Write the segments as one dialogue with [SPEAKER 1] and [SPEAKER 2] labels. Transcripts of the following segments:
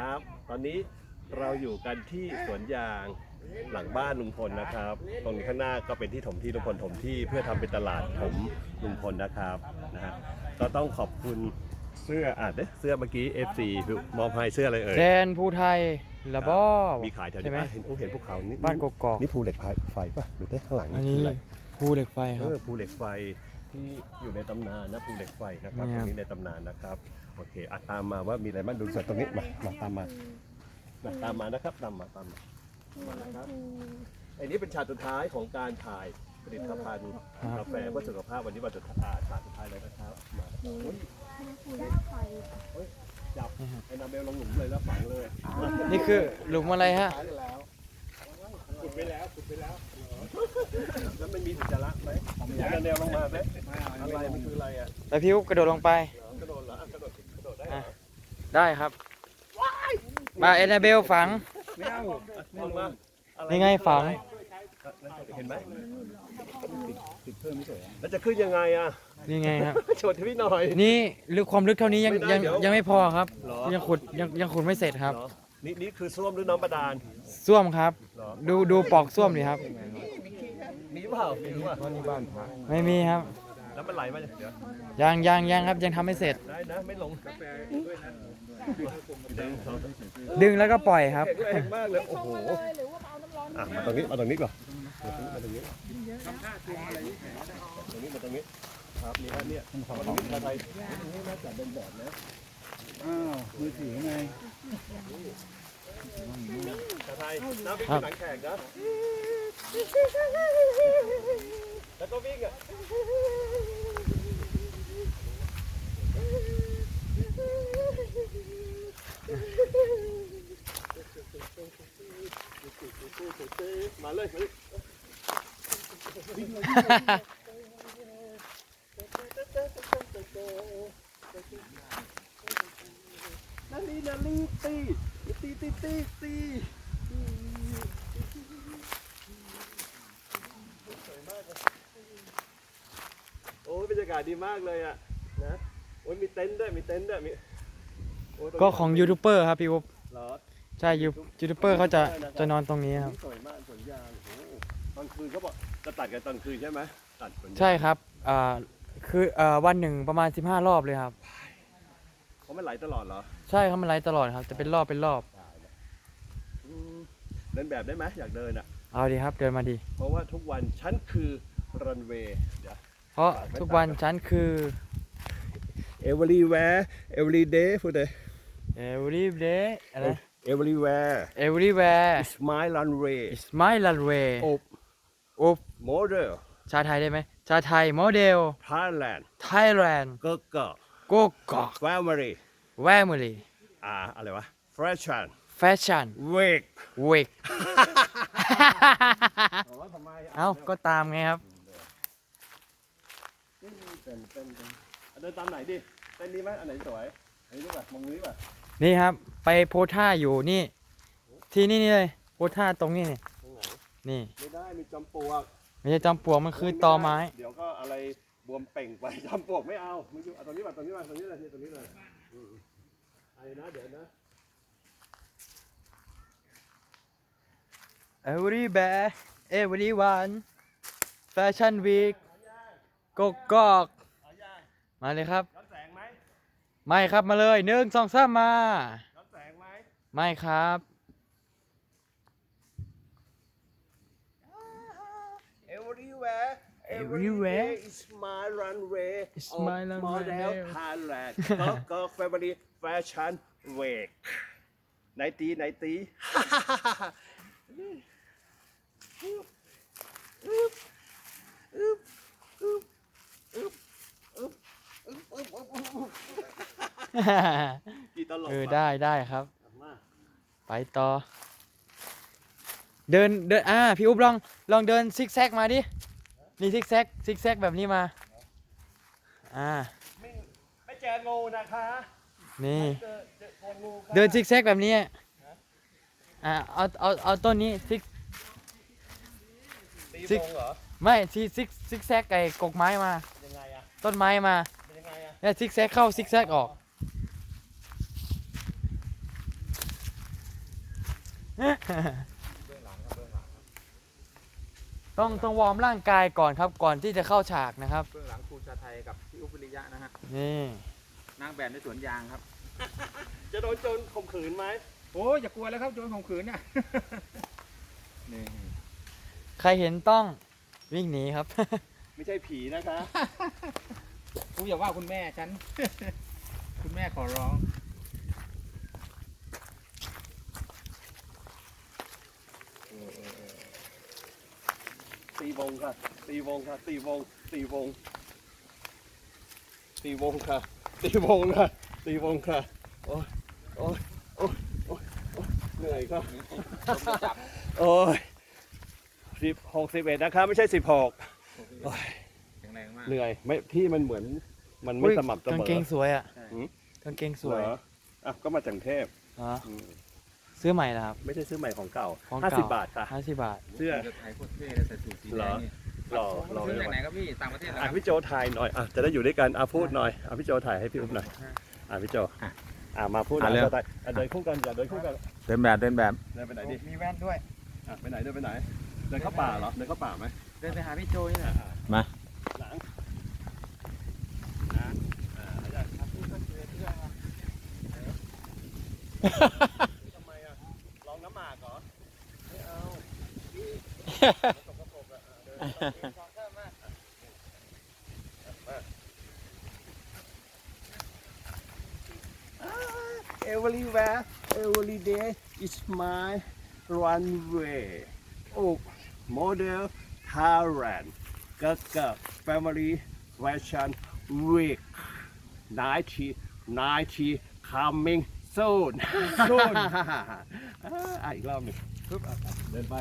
[SPEAKER 1] ครับ ตอนนี้เราอยู่กันที่สวนยางหลังบ้านลุงพลนะครับ ตรงนี้ข้างหน้าก็เป็นที่ถมที่ลุงพลถมที่เพื่อทำเป็นตลาดถมลุงพลนะครับนะฮะก็ต้องขอบคุณเสื้ออะเด้เสื้อเมื่อกี้ FC คือมอบให้เสื้ออะไรเอ่ย
[SPEAKER 2] แดนภูไทยละบอ
[SPEAKER 1] มีขายแถว
[SPEAKER 2] ใช่
[SPEAKER 1] นี้
[SPEAKER 2] ไหม
[SPEAKER 1] ปะเห็นโอ้เห็นภูเขานี่
[SPEAKER 2] บ้านกกอก
[SPEAKER 1] นี่ภูเหล็กไฟไฟป่ะหรือได้ข้างหลัง
[SPEAKER 2] อันนี้
[SPEAKER 1] คือะไร
[SPEAKER 2] ภูเหล็กไฟค
[SPEAKER 1] เอ
[SPEAKER 2] รับ
[SPEAKER 1] อภูเหล็กไฟ ที่อยู่ในตำนานนะภูเหล็กไฟนะครับ
[SPEAKER 2] เนี่
[SPEAKER 1] ตร
[SPEAKER 2] ย
[SPEAKER 1] งนี้ในตำนานนะครับโอเคอะตามมาว่ามีอะไรบ้างดูสวนตรงนี้มามาตามมามาตามมานะครับตามมาตามมามานะครับอันนี้เป็นฉากสุดท้ายของการถ่ายผลิตภัณฑ์กาแฟเพื่อสุขภาพวันนี้วันสุดท้ายฉากสุดท้ายแล้วนะครับมาโอ้ยโอ้ยจับไอ้นาเบลลงหลุมเลยแล้วฝังเลย
[SPEAKER 2] นี่คือหลุมอะไรฮะ
[SPEAKER 1] ขุดไปแล้วขุดไปแล้วแล้วมันมีอุจจาระไหมนาเบลลงมาไหม อะไรมันคืออะไรอะ
[SPEAKER 2] แล้วพี่อุ๊บกระโดดลงไป
[SPEAKER 1] กระโดดเหรออะกระโดดกระโดดได้เหร
[SPEAKER 2] อะ
[SPEAKER 1] อ
[SPEAKER 2] ได้ครับ มาเอนาเบลฝัง
[SPEAKER 1] ไม่เอาลงมาอะไร
[SPEAKER 2] นี่ไงฝัง
[SPEAKER 1] เห็นไหมแล้วจะขึ้นยังไงอะ
[SPEAKER 2] นี่ไงครับ
[SPEAKER 1] โชว์ให้พี่หน่อย
[SPEAKER 2] นี่ลึกความลึกเท่านี้ยัง
[SPEAKER 1] ไม่ได้
[SPEAKER 2] ยัง
[SPEAKER 1] เดี๋ยว
[SPEAKER 2] ยังไม่พอครับ
[SPEAKER 1] เหรอ
[SPEAKER 2] ยังขุดยังยังขุดไม่เสร็จครับ
[SPEAKER 1] เหรอนี่นี่คือส้วมหรือน้ำบาดาล
[SPEAKER 2] ส้วมครับ
[SPEAKER 1] เหรอ
[SPEAKER 2] ดูดูปอกส้วมดิครับ
[SPEAKER 1] มีเปล่ามีหรือเปล่า
[SPEAKER 2] ไม่มีครับ
[SPEAKER 1] แล้วมันไหลมาเดี๋ยว
[SPEAKER 2] ยังยังยังครับยังทำไม่เสร็จ
[SPEAKER 1] ได้นะไม่ลงกาแฟด้วยนะดึงสอง
[SPEAKER 2] ดึงแล้วก็ปล่อยครับ
[SPEAKER 1] แข็งแรงมากเลยโอ้โหอะมาตรงนี้มาตรงนี้ก่อนมาตรงนี้ตรงนี้มาตรงนี้ครับนี่ฮะเนี่ยมาตรงนี้ชาไทยนี่น่าจะเป็นแบบนะ
[SPEAKER 3] อ้าวมือถือไง
[SPEAKER 1] ชาไทยน้ำวิ่งเป็นหนังแขกนะ แล้วก็วิ่งอะมาเลยมา โอ้ยบรรยากาศดีมากเลยอะนะโอ้ยมีเต็นท์ด้วยมีเต็นท์ด้วยมีโยตร
[SPEAKER 2] ก็ของยูทูบเบอร์ครับพี่อุ๊บ
[SPEAKER 1] เหรอ
[SPEAKER 2] ใช่ยูยูทูบเบอร์เขาจะจะนอนตรงนี้ครับ
[SPEAKER 1] สวยมากสวนยางโอ้โหตอนคืนเขาบอกจะตัดกันตอนคืนใช่ไหมตัดสวนยาง
[SPEAKER 2] ใช่ครับอ่าคืออ่าวันหนึ่งประมาณ 15 รอบเลยครับ
[SPEAKER 1] เขาไม่ไหลตลอดเหรอ
[SPEAKER 2] ใช่ครับมันไลฟ์ตลอดครับจะเป็นรอบเป็นรอบ
[SPEAKER 1] อืมเดินแบบได้ไหมอยากเดินอะ
[SPEAKER 2] เอาดีครับเดินมาดี
[SPEAKER 1] เพราะว่าทุกวันฉันคือรันเวย์เดี๋ยว
[SPEAKER 2] เพราะทุกวันฉันคือ
[SPEAKER 1] everywhere every day for the
[SPEAKER 2] every day อะไร
[SPEAKER 1] everywhere
[SPEAKER 2] everywhere
[SPEAKER 1] is my runway
[SPEAKER 2] is my runway
[SPEAKER 1] โอบ
[SPEAKER 2] โอ๊บ
[SPEAKER 1] model
[SPEAKER 2] ชาไทยได้ไหมชาไทยโมเดล
[SPEAKER 1] Thailand
[SPEAKER 2] Thailand
[SPEAKER 1] ก็ก็
[SPEAKER 2] โกกอก
[SPEAKER 1] family
[SPEAKER 2] แวมลี
[SPEAKER 1] อ่าอะไรวะ fashion
[SPEAKER 2] แฟชั่น
[SPEAKER 1] wake
[SPEAKER 2] เอ้าก็ตามไงครับ
[SPEAKER 1] เดินตามไหนดิเต้นดีไหมอันไหนสวยอันนี้ดีกว่ามองนี้ดีกว่า
[SPEAKER 2] นี่ครับ ไปโพท่าอยู่นี่ ที่นี่นี่เลยโพท่าตรงนี้นี่
[SPEAKER 1] ตรงไหน
[SPEAKER 2] นี่
[SPEAKER 1] ไม่ได้มีจอมปลวก
[SPEAKER 2] ไม่ใช่จอมปลวกมันคือตอไม้
[SPEAKER 1] เดี๋ยวก็อะไรบวมเป่งไปจอมปลวกไม่เอาไม่อยู่เอาตรงนี้มาตรงนี้มาตรงนี้เลยตรงนี้เลยอืมไอ้นะเดี๋ยวนะ
[SPEAKER 2] every bear everyone fashion week กกอก มาเลยครับ
[SPEAKER 1] ย้อนแสงไหม
[SPEAKER 2] ไม่ครับมาเลยหนึ่งสองสามมา
[SPEAKER 1] ย้อนแสงไหม
[SPEAKER 2] ไม่ครับ
[SPEAKER 1] Everywhere,
[SPEAKER 2] Everywhere.
[SPEAKER 1] is my runway.
[SPEAKER 2] It's
[SPEAKER 1] of
[SPEAKER 2] my runway.
[SPEAKER 1] Model Thailand. ก็ก็ family fashion week. ไหนตีไหนตี กี่ตลก
[SPEAKER 2] เออ
[SPEAKER 1] วะ
[SPEAKER 2] ได้ได้ครับ
[SPEAKER 1] มา
[SPEAKER 2] ไปต่อ เดินเดินอ่าพี่อุ๊บลองลองเดินซิกแซกมาดินี่ซิกแซกซิกแซกแบบนี้มาอ่า
[SPEAKER 1] ไม่ไม่เจองูนะคะ
[SPEAKER 2] นี่
[SPEAKER 1] เจอเจอเจองูค่ะ
[SPEAKER 2] เดินซิกแซกแบบนี้อ่าเอาเอาเอาต้นนี้ซิก
[SPEAKER 1] ตี
[SPEAKER 2] ซิก
[SPEAKER 1] วงเหรอ
[SPEAKER 2] ไม่ซิซิกซิกแซกไอ้กกไม้มา
[SPEAKER 1] ยังไงอะ
[SPEAKER 2] ต้นไม้มา
[SPEAKER 1] เป็นยังไงอะ
[SPEAKER 2] เนี่ยซิกแซกเข้าซิกแซกออกต้องต้องวอร์มร่างกายก่อนครับ ก่อนที่จะเข้าฉากนะครับ
[SPEAKER 4] เบื้องหลังครูชาไทยกับพี่อุปริยะนะฮะ
[SPEAKER 2] นี่
[SPEAKER 4] นางแบบในสวนยางครับ
[SPEAKER 1] จะโดนโจรข่มขืนไหม
[SPEAKER 4] โอ้ยอย่ากลัวแล้วครับโดนข่มขืนเนี่ยนี่
[SPEAKER 2] ใครเห็นต้องวิ่งหนีครับ
[SPEAKER 1] ไม่ใช่ผีนะคะ
[SPEAKER 4] กูอย่าว่าคุณแม่ฉัน คุณแม่ขอร้อง
[SPEAKER 1] ตีวงค่ะตีวงค่ะตีวงตีวงตีวงค่ะตีวงค่ะตีวงค่ะโอ้ยโอ้ยโอ้ยโอ้ยโอ้ยเหนื่อยค่ะโอ้ย สิบหกสิบเอ็ดนะคะไม่ใช่สิบหก
[SPEAKER 4] แข็งแรงมาก
[SPEAKER 1] เหนื่อยไม่ที่มันเหมือนมันไม่
[SPEAKER 2] อุ๊ย
[SPEAKER 1] สม่ำเส
[SPEAKER 2] กาง
[SPEAKER 1] มอ
[SPEAKER 2] เกงสวยอะ
[SPEAKER 4] ใช่
[SPEAKER 1] หืม
[SPEAKER 2] กางเกงสวย
[SPEAKER 1] เหรออะก็มาจากกรุงเทพ
[SPEAKER 2] อ๋อ
[SPEAKER 1] อืม
[SPEAKER 2] ซื้อใหม่นะครับ
[SPEAKER 1] ไม่ใช่ซื้อใหม่ของเก่า
[SPEAKER 2] ของ
[SPEAKER 1] ห้า
[SPEAKER 2] เก่า
[SPEAKER 1] สิบบาทค่ะ
[SPEAKER 2] ห้าสิบบาท
[SPEAKER 1] เสื้อ
[SPEAKER 4] จะถ่ายโคตรเท่เลยใส่สูทสี
[SPEAKER 1] เหร
[SPEAKER 4] แด
[SPEAKER 1] อ
[SPEAKER 4] งนี่
[SPEAKER 1] หล่อหล่อ
[SPEAKER 4] ซื้อ
[SPEAKER 1] เล
[SPEAKER 4] จาก
[SPEAKER 1] ย
[SPEAKER 4] ไหนครับพี่ต่างประเทศเหรอค
[SPEAKER 1] อะ
[SPEAKER 4] รับ
[SPEAKER 1] พี่โจถ่ายหน่อยอะจะได้อยู่ด้วยกันอะพูดหน่อยอะพี่โจถ่ายให้พี่อุ๊บหน่อยอะพี่โจ
[SPEAKER 4] อะ
[SPEAKER 1] อะมาพูดหน่อย
[SPEAKER 4] อะเร็ว
[SPEAKER 1] ถ่ายอะเดินคู่กันอย่าเดินคู่กัน
[SPEAKER 4] เดินแบบเดินแบบ
[SPEAKER 1] เดินไปไหนดิ
[SPEAKER 2] มีแว่นด้วย
[SPEAKER 1] อะไปไหนเดินไปไหน เดินเข้าป่าเหรอ เดินเข้าป่าไหม
[SPEAKER 2] เดินไปหาพี่โจนี่แหละ
[SPEAKER 4] มา
[SPEAKER 1] หลังนะอ่าอยากทำพูดก็เชื่อเชื่อมาทำไมอะลองน้ำหมากเหรอ ไม่เอาสกปรกอะอะเดินเข้าเอง Everywhere, every day is my runway. Oh, โมเดล Thailand ก็ก็ Family Fashion Week 90 90 coming soon soon อีกรอบหนึ่งเดินไป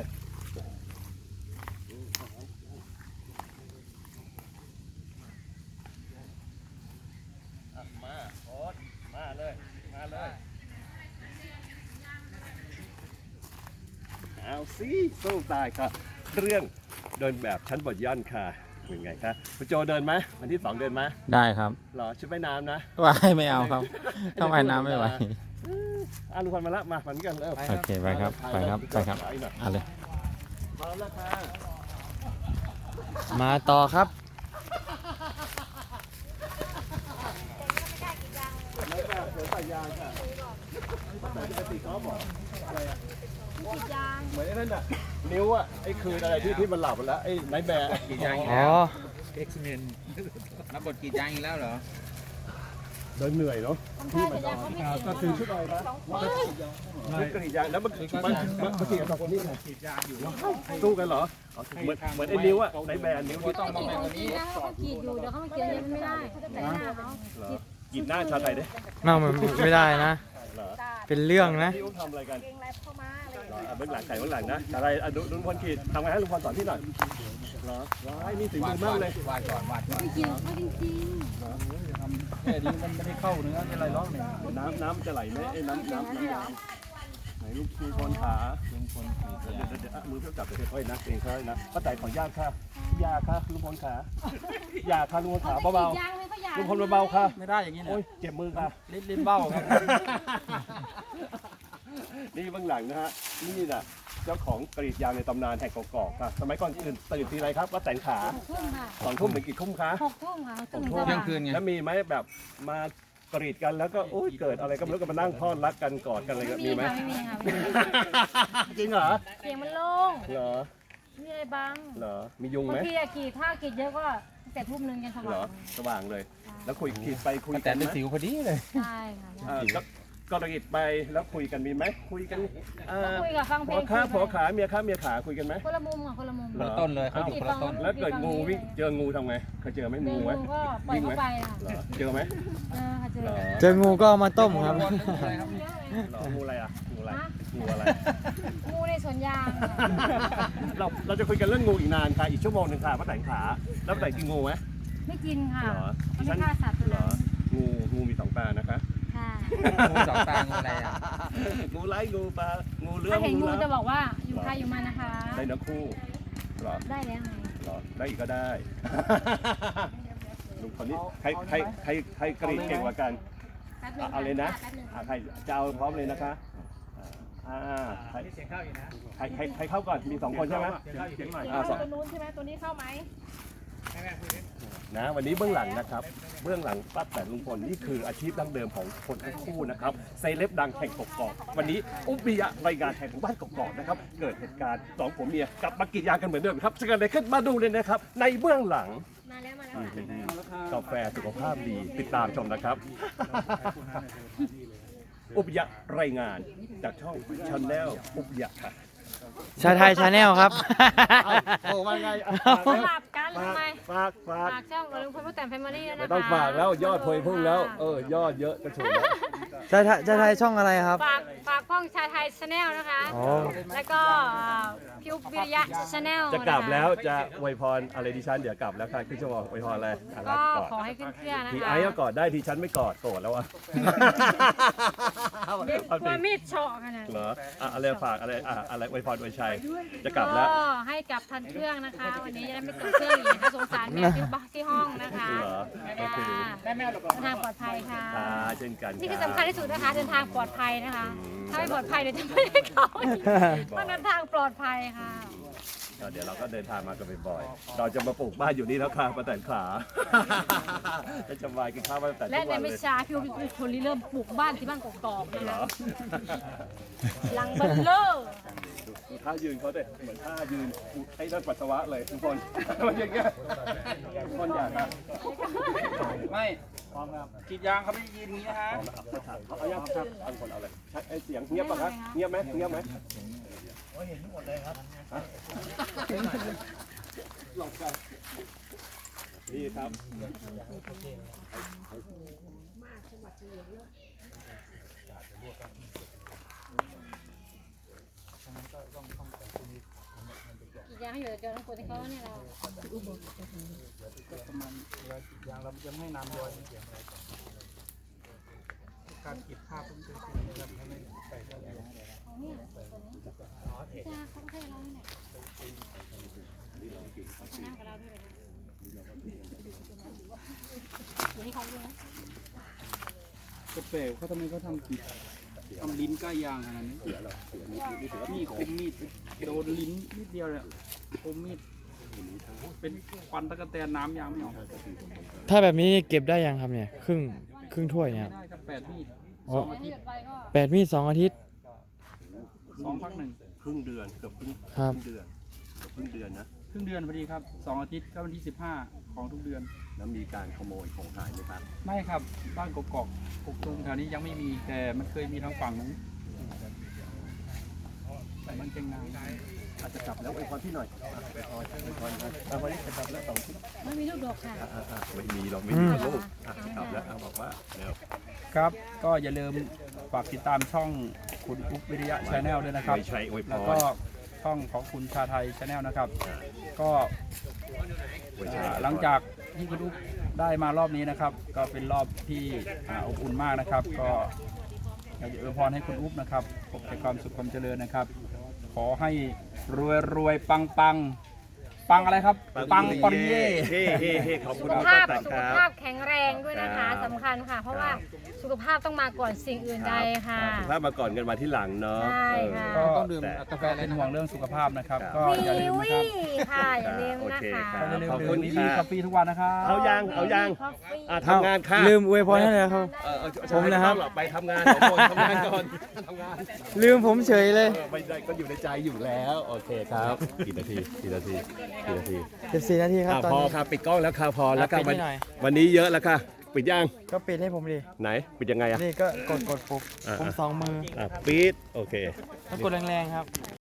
[SPEAKER 1] มาโอ๊ตมาเลย มาเลยเอาสิสู้ตายครับ เรื่องเดินแบบชั้นบดย่อนค่ะเป็นไงคะคุณโจเดินไหมวันที่สองเดินไหม
[SPEAKER 4] ได้ครับ
[SPEAKER 1] หรอชุดว่ายน้ำนะ
[SPEAKER 4] ว่ายไม่เอาครับ ถ้าว่ายน้ำไม่ไหว
[SPEAKER 1] อะลุงพันมาละมาเหมือนกันเร็ว
[SPEAKER 4] โอเคไปครับไปครับไปครับ
[SPEAKER 1] ถ่ายหน่อย
[SPEAKER 4] เอาเลย
[SPEAKER 1] มาแล้วค่ะ
[SPEAKER 2] มาต่อครับ
[SPEAKER 1] ไม่ค่ะเดี๋ยวใส่ยางค่ะแต่ปกติเขาบอกอะไรอะ เหมือนไอ้นั่นอะ นิ้วอะ ไอ้คืนอะไรที่ที่มันหลับไปแล้ว ไอ้ไนท์แบร์
[SPEAKER 4] กรีดยางอีก
[SPEAKER 2] อ๋
[SPEAKER 4] แล้
[SPEAKER 2] อ
[SPEAKER 4] วเอ็กซ์เมนรับบทกรีดยางอีกแล้วเหรอ
[SPEAKER 1] เดินเหนื่อยเนาะที่มันนอนก็คือชุดอะไรนะชุดกรีดยางแล้วมันมันมันมันกรีดกับคนนี้ไง
[SPEAKER 4] กรีดยางอยู่
[SPEAKER 1] สู้กันเหรออ๋อเหมือนเหมือนไอ้นิ้วอะไนท์แบร์นิ้วที่
[SPEAKER 4] ต้องมาแบบนี้
[SPEAKER 5] นะเขาก็กรีดอยู่เดี๋ยวเขามาเขียนเยอะมันไม่ได้เขาจะแต่งหน้าเขา
[SPEAKER 1] เหรอกินหน้าชาไทยดิ
[SPEAKER 2] น่ามันไม่ได้นะ
[SPEAKER 1] เหรอ
[SPEAKER 2] เป็นเรื่องนะ
[SPEAKER 1] พี่อุ้มทำอะไรกัน
[SPEAKER 5] เกงลายเข้ามา อะไร
[SPEAKER 1] เหรออะเบื้องหลังไก่เบื้องหลังนะอะไรอะดูดูลุงพลขีดทำไงให้ลุงพลสอนพี่หน่อยเหรอว้ายมีฝีมือมากเลย
[SPEAKER 4] วาดก่อนวาดก่อน
[SPEAKER 5] ไม่จริงไม่จริงจริง
[SPEAKER 3] แค่นี้มันไม่ได้เข้าเนื้ออะไรร้องเนี่ย
[SPEAKER 1] น้ำน้ำจะไหลไหมไอ้น้ำน้ำน้ำยางไหนลุงลุงพลขาลุงพลขีดเดี๋ยวเดี๋ยวเดี๋ยวอะมือเพื่อจับเดี๋ยวค่อยๆนะเองค่อยๆนะป้าแต่ขออนุญาตค่ะอยาค่ะลุงพลขาอยาค่ะลุงพลขาเบา
[SPEAKER 5] ๆยางเลยก็อยาก
[SPEAKER 1] ๆลุงพลเบาๆค่ะ
[SPEAKER 3] ไม่ได้อย่างนี้
[SPEAKER 1] โอ้
[SPEAKER 3] เนี่ย
[SPEAKER 1] ยเจ็บมือค่ะ
[SPEAKER 3] ลิ้นลิ้นเบ้าครับ
[SPEAKER 1] นี่เบื้องหลังนะฮะนี่น่ะเจ้าของกรีดยางในตำนานแห่งกอกๆค่ะสมัยก่อนตื่นตื่นทีไรครับว่าแต่งขา
[SPEAKER 5] หกทุ่มค่ะ
[SPEAKER 1] สองทุ่มถึงกี่ทุ่มคะ
[SPEAKER 5] หกทุ่มค่ะตื่น
[SPEAKER 1] หกทุ่
[SPEAKER 5] ส
[SPEAKER 1] ม
[SPEAKER 4] เที่ย
[SPEAKER 5] ว่างง
[SPEAKER 4] คืนไง
[SPEAKER 1] แล้วมีไหมแบบมากรีดกันแล้วก็โอ้ยเกิดอะไรก็ไม่รู้กันมานั่งพอดรักกันกอดกันอะไร
[SPEAKER 5] ไม่
[SPEAKER 1] กัน
[SPEAKER 5] มี
[SPEAKER 1] มีไหม
[SPEAKER 5] ค่ะไม่มีค่ะไม่มี
[SPEAKER 1] จริงเหรอ
[SPEAKER 5] เสียงมันโล่ง
[SPEAKER 1] เหรอ
[SPEAKER 5] มีอะไรบ้าง
[SPEAKER 1] เหรอมียุง
[SPEAKER 5] บา
[SPEAKER 1] ไหม
[SPEAKER 5] งทีอะกรีดถ้ากรีดเยอะก็ตั้งแต่ทุ่มหนึ่งยันส
[SPEAKER 1] เหร
[SPEAKER 5] ว่า
[SPEAKER 1] องสว่างเลย แล้วคุยขีดไปคุย
[SPEAKER 4] แต่
[SPEAKER 1] กันไหม
[SPEAKER 4] เป็นสิวพอดีเลย
[SPEAKER 5] ใช่ค่ะ
[SPEAKER 1] อ่าก็ก็ กรีดไปแล้วคุยกันมีไหมคุยกันอ่า
[SPEAKER 5] ก็คุยกับฟังเพล
[SPEAKER 1] ผัว
[SPEAKER 5] ง
[SPEAKER 1] ข้าผัวขาเมียข้าเมียขาคุยกันไหม
[SPEAKER 5] คนละมุมค่ะคนละมุม
[SPEAKER 1] เหรอ
[SPEAKER 4] ต้นเลยเขาอยู่คนละต้น
[SPEAKER 1] แล้วเกิดงูวิ่งเจองูทำไงเคยเจอไหม
[SPEAKER 5] เจ
[SPEAKER 1] งู
[SPEAKER 5] อ
[SPEAKER 1] ไหม
[SPEAKER 5] งูก็ปล่อยเข้าไปค่ะ
[SPEAKER 1] เหรอเจอไหม
[SPEAKER 5] เออค่ะเจอ
[SPEAKER 1] เหรอ
[SPEAKER 2] เจองูก็เอามาต้มครับ
[SPEAKER 1] เหรองูอะไรอะงูอะไรงูอะไร
[SPEAKER 5] งูในสวนยางค่ะ
[SPEAKER 1] เราเราจะคุยกันเรื่องงูอีกนานค่ะอีกชั่วโมงหนึ่งค่ะป้าแต่งขาแล้วป้าแต่งกินงูไหม
[SPEAKER 5] ไม่กินค่ะ
[SPEAKER 1] เหรอ
[SPEAKER 5] ไม่ได้ฆ่าสัตว์ตัว
[SPEAKER 1] เหร
[SPEAKER 5] นั้
[SPEAKER 1] อนงูงูมีสองตานะคะ
[SPEAKER 5] ค่ะ
[SPEAKER 4] งูสองตางูอะไรอะ
[SPEAKER 1] งูไล่งูปลางูเลื้อ
[SPEAKER 5] ถ้างเห็นงู
[SPEAKER 1] ลับ
[SPEAKER 5] จะบอกว่าอยู่ใครอยู่มันนะคะ
[SPEAKER 1] ได้เนื้อคู่เหรอ
[SPEAKER 5] ได้แล้วไง
[SPEAKER 1] เหรอได้อีกก็ได้ลุงคนนี้ใครใครใครใครกรีดเก่งกว่ากัน
[SPEAKER 5] แป๊บนึง
[SPEAKER 1] เอาเลยนะ
[SPEAKER 5] แป๊บนึง
[SPEAKER 1] อะใครจะเอาพร้อมเลยนะคะอ่าอ่าใคร
[SPEAKER 4] เสียงเข้าอยู่นะ
[SPEAKER 1] ใครใครใครเข้าก่อนมีสองคนใช่ไหม
[SPEAKER 4] เสียงเข้าอยู่เสียงหน่อย
[SPEAKER 1] อ่าสอง
[SPEAKER 6] ตัวนู้นใช่ไหมตัวนี้เข้าไหม
[SPEAKER 4] แม่แม่คุยดิ
[SPEAKER 1] นะวันนี้เบื้องหลังนะครับ เบื้องหลังป้าแต่ลุงพลนี่คืออาชีพดั้งเดิมของคนทั้งคู่นะครับเซเลบดังแห่งกกอกวันนี้อุบิยะรายงานแห่งหมู่บ้านกกอกนะครับเกิดเหตุการณ์สองผัวเมียกลับมากรีดยางกันเหมือนเดิมครับจะเกิดอะไรขึ้นมาดูเลยนะครับ ในเบื้องหลัง
[SPEAKER 5] มาแล้วมาแล้วค่ะ
[SPEAKER 1] กาแฟสุขภาพดีติดตามชมนะครับ อุปยะรายงานจากช่องช n แนลอุปยะค่ะ
[SPEAKER 2] ชาไทยชาแนลครับ
[SPEAKER 1] โอ้มาไงอะ
[SPEAKER 5] สลับกันทำไม
[SPEAKER 1] ฝากฝาก
[SPEAKER 5] ฝากช่องกับลุงพลป้าแต่แฟมิลี่ด้วยนะคะ
[SPEAKER 1] ไม่ต้องฝากแล้วยอดพวยพุ่งแล้ว เออยอดเยอะกระชูแล้ว
[SPEAKER 2] ชาไทยชาไทยช่องอะไรครับ
[SPEAKER 5] ฝากฝากพ่ องชาไทยชาแนลนะคะ
[SPEAKER 2] อ๋อ
[SPEAKER 5] แล้วก็พิววิริยะชาแนล
[SPEAKER 1] จะกลับแล้วจะอวยพรอะไรดิฉันเดี๋ยวกลับแล้วค่ะคือจะบอกอวยพรอะไรอะไร
[SPEAKER 5] ก็
[SPEAKER 1] กอด
[SPEAKER 5] ขอให้ขึ้นเครื่องนะ
[SPEAKER 1] ที
[SPEAKER 5] คะ
[SPEAKER 1] ไอ้ก็กอดได้ทีฉันไม่กอดโกรธแล้วอะเอา
[SPEAKER 5] เด็ก
[SPEAKER 1] เอา
[SPEAKER 5] กลั
[SPEAKER 1] สิ
[SPEAKER 5] วมีดเฉาะขนาด
[SPEAKER 1] เหรออะอะไรฝากอะไรอะอะไรอวยพรอวยชัยจะกลับแล้ว
[SPEAKER 5] ก็ให้กลับทันเครื่องนะคะ วันนี้จะได้ไม่ตกเครื่องอีกนะคะสงสารแม่ที่บ้านที่ห้องนะคะ
[SPEAKER 1] เหรอโอเค
[SPEAKER 4] แม่แม่หลบ
[SPEAKER 5] เดินทางปลอดภัยค่ะ
[SPEAKER 1] อ่าเช่นกัน
[SPEAKER 5] นี่คือ
[SPEAKER 1] รับ
[SPEAKER 5] สำคัญที่สุดนะคะเดินทางปลอดภัยนะคะ ถ้าไม่ปลอดภัยเดี๋ยวจะไม่ได้เข้าอีกต้องเดินทางปลอดภัยค่ะ
[SPEAKER 1] เดี๋ยวเราก็เดินทางมากันบ่อยๆเราจะมาปลูกบ้านอยู่นี่แล้วค่ะป้าแตนขาจะจำวายกินข้าวป้าแตน
[SPEAKER 5] และ
[SPEAKER 1] ทุก
[SPEAKER 5] ใน
[SPEAKER 1] วันเล
[SPEAKER 5] ไม่
[SPEAKER 1] ย
[SPEAKER 5] ช้าพี่วิเป็นคนริเริ่มปลูกบ้านที่บ้านกอกๆนะ
[SPEAKER 1] เหร
[SPEAKER 5] คะ
[SPEAKER 1] อ
[SPEAKER 5] หลังเบลเลอร์
[SPEAKER 1] ดูท่ายืนเขาเด็เหมือนท่ายืนไอ้นั่นปัสสาวะเลยทุกคนมันอย่างเงี้ยทุกคนอยากนะ
[SPEAKER 4] ไม่ กรีดยางเขาไม่ได้ยินนี้นะฮะ
[SPEAKER 1] เอายังครับเอาคนเอาเลยไอเสียงเงียบป่ะครับเงียบไหมเงียบไหมเห็นี่ครับ
[SPEAKER 5] อีกอย่างให้เหลือ เจอทั้งคนที่เขาเนี่ยเรา
[SPEAKER 3] ประมาณเวลากรียางเราจะไม่ให้น้ำย้อยการเก็บภาพต้องเป็นสิ่งที่ทำให้ไม่ไปได้แล้ว
[SPEAKER 5] ของเนี่ยจ้าเขาก็ให้เราเนี่ยนั่งกับเราด้วยเลยอยู่ที่เขาด้วยนะ
[SPEAKER 3] ก็แปลกเขาทำไมเขาทำผิด ทำลิ้นใกล้ยางขนาดนี้มีดคมมีดโดนลิ้นนิดเดียวเลยคมมีดเป็นควันตะกะแตนน้ำยางไม่ออก
[SPEAKER 2] ถ้าแบบนี้เก็บได้ยังครับเนี่ย ครึ่งครึ่งถ้วยเนี่ย
[SPEAKER 3] ไม่ได้ครับแปดมีด
[SPEAKER 2] อ๋อ
[SPEAKER 5] อันนี้หยุดไปก็
[SPEAKER 2] แปดมีดสองอาทิตย์
[SPEAKER 3] สองพักหนึ่ง
[SPEAKER 1] ครึ่งเดือนเกือบครึ่ง
[SPEAKER 2] ครับ
[SPEAKER 1] เดือนเกือบครึ่งเดือนนะ
[SPEAKER 3] ครึ่งเดือนพอดีครับสองอาทิตย์ก็วันที่สิบห้าข องทุกเดือน
[SPEAKER 1] แล้วมีการขโมยของหายไหมครับ
[SPEAKER 3] ไม่ครับบ้านกกอกกกตูมแถวนี้ยังไม่มีแต่มันเคยมีทางฝั่งนู้นแต่มันเป็นงาน
[SPEAKER 1] อาจจะกลับแล้วอวยพรพี่หน่อยอะอวยพรอวยพรนะอะวันนี้จะกลับแล้วสองชิ้น
[SPEAKER 5] ไม่มีลูกดอกค่ะ
[SPEAKER 1] อะอะอะไม่มีเราไม่มีลูกอะกลับแล้วอะบอกว่าเร็ว
[SPEAKER 3] ครับก็อย่าลืมฝากติดตามช่องคุณอุ๊บวิริยะชาแนลด้วยนะครับ
[SPEAKER 1] อวยชัยอวยพ
[SPEAKER 3] แล้ว
[SPEAKER 1] ร
[SPEAKER 3] ก็ช่องของคุณชาไทยชาแนลนะครับ ก็
[SPEAKER 1] อวยชัย
[SPEAKER 3] อ่า หลังจากที่คุณอุ๊บได้มารอบนี้นะครับ ก็เป็นรอบที่อบอุ่นมากนะครับ ก็อยากจะอวยพรให้คุณอุ๊บนะครับพบแต่ความสุขความเจริญนะครับ ขอให้รวยรวยปังปัง ปังอะไรครับ ปังปอนเย่
[SPEAKER 1] เฮ้เฮ้เฮ้ขอบ
[SPEAKER 5] สุ
[SPEAKER 1] คุณ
[SPEAKER 5] ข
[SPEAKER 1] มาก
[SPEAKER 5] ภาพ
[SPEAKER 1] แต่
[SPEAKER 5] สุ
[SPEAKER 1] ค
[SPEAKER 5] ข
[SPEAKER 1] รับ
[SPEAKER 5] ภาพแข็งแรงด้วยนะ
[SPEAKER 1] ครั
[SPEAKER 5] คะ
[SPEAKER 1] บ
[SPEAKER 5] สำคัญค่ะ เพราะว่าสุขภาพต้องมาก่อนสิ่งอื่นใดค่ะ
[SPEAKER 1] สุภาพมาก่อนกันมาที่หลังเนาะ
[SPEAKER 5] ใช่ค่ะ
[SPEAKER 1] เออ
[SPEAKER 3] ก็
[SPEAKER 1] ต้องดื่ม
[SPEAKER 3] กาแฟเป็นห่วงเรื่องสุขภาพนะครับ
[SPEAKER 1] ครับ
[SPEAKER 3] ก็อย่าลืม
[SPEAKER 5] วิ
[SPEAKER 3] นะครับ
[SPEAKER 5] วค่ะอย่าลืม
[SPEAKER 1] โอ
[SPEAKER 5] นะ
[SPEAKER 1] เค
[SPEAKER 5] คะ
[SPEAKER 1] ครั
[SPEAKER 3] ก็อย่าลืม
[SPEAKER 1] ขอบ
[SPEAKER 3] ดื่
[SPEAKER 1] คุ
[SPEAKER 3] ม
[SPEAKER 1] ณ
[SPEAKER 3] ดี
[SPEAKER 1] ค่ะ
[SPEAKER 3] กาแฟทุกวันนะครับ
[SPEAKER 1] เอายังเอายัง
[SPEAKER 5] คอฟฟี่
[SPEAKER 1] อะทำงานค่ะ
[SPEAKER 2] ลืมอวยพรให้เลยครับ
[SPEAKER 1] เออเออ
[SPEAKER 2] ผมนะครับ
[SPEAKER 1] ใช่ไม่ต้องหอกไปทำงานสองคนทำงานก่อนทำงาน
[SPEAKER 2] ลืมผมเฉยเลย
[SPEAKER 1] เออไม่ได้ก็อยู่ในใจอยู่แล้ว โอเคครับกี่นาทีกี่นาทีกี่นาที
[SPEAKER 2] 14 นาทีครับ
[SPEAKER 1] อะ
[SPEAKER 2] ตอน
[SPEAKER 1] พอ
[SPEAKER 2] นี้
[SPEAKER 1] ค่ะปิดกล้องแล้วค่ะพอแล้วค่ะ
[SPEAKER 2] อะปิ
[SPEAKER 1] วั
[SPEAKER 2] ด
[SPEAKER 1] น
[SPEAKER 2] ให้หน่อย
[SPEAKER 1] วันนี้เยอะแล้วค่ะปิดยัง
[SPEAKER 2] ก็ปิดให้ผมดิ
[SPEAKER 1] ไหนปิดยังไงอะ
[SPEAKER 2] นี่ก็กดกดปุ๊บ
[SPEAKER 1] อ่า
[SPEAKER 2] ผมสองมือ
[SPEAKER 1] อะปิดโอเค
[SPEAKER 2] ต้องกดแรงๆครับ